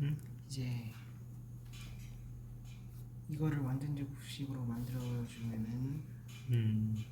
음. 이제 이거를 완전 제곱식으로 만들어 주면은 음.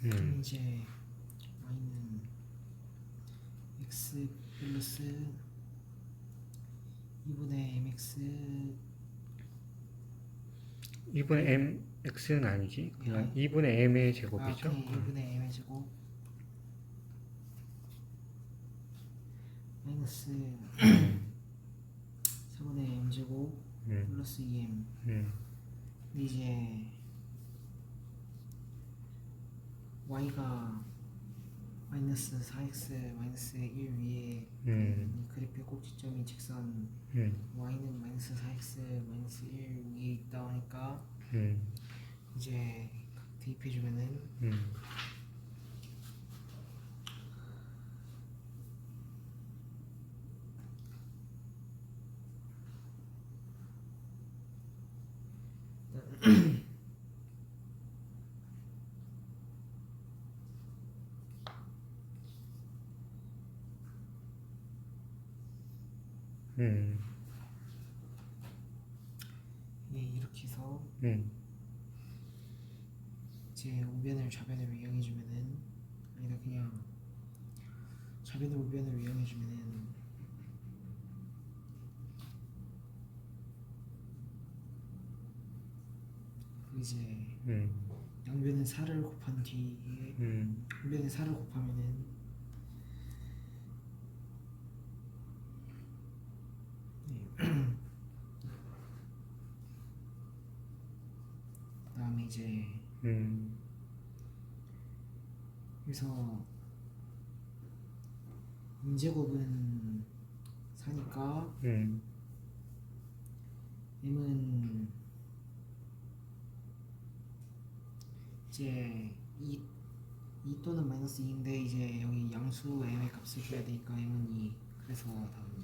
그럼 음. 이제 y는 x 플러스 2분의 mx 2분의 m x는 아니지. 그냥 2분의 m의 아 제곱이죠. 그냥 2분의 m의 제곱 마이너스 4분의 m 제곱 음. 플러스 2m 음. 근데 이제 y가 마이너스 4x 마이너스 1 위에 음. 이 그래프의 꼭지점이 직선 음. y는 마이너스 4x 마이너스 1 위에 있다 하니까 음. 이제 대입해주면은 음. 음. 예, 이렇게 해서 음. 이제 우변을 좌변으로 이용해주면은 아니다 그냥 좌변을 우변으로 이용해주면은 이제 음. 양변은 4를 곱한 뒤에 음. 우변에 4를 곱하면은 그다음에 이제 음. 그래서 인제곱은 4니까 음. m은 이제 2, 2 또는 마이너스 2인데 이제 여기 양수 m의 값을 줘야 되니까 m은 2 그래서 답은